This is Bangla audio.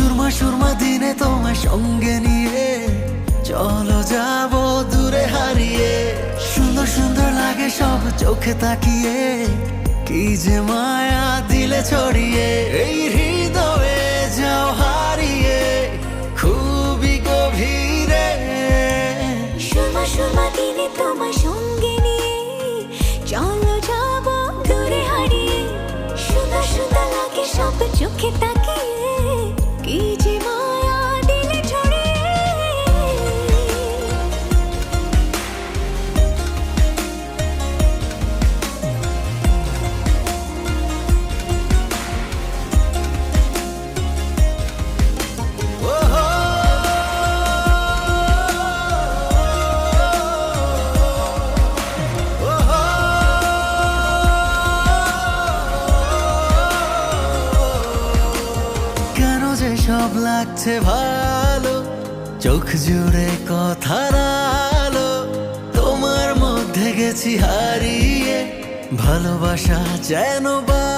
সুরমা সুরমা দিনে তোমার সঙ্গে নিয়ে। চলো যাব দূরে হারিয়ে। সুন্দর সুন্দর লাগে সব চোখে তাকিয়ে। কি যে মায়া দিলে ছড়িয়ে। এই যে সব লাগছে ভালো, চোখ জুড়ে কথার আলো তোমার মধ্যে গেছি হারিয়ে, ভালোবাসা যেন বা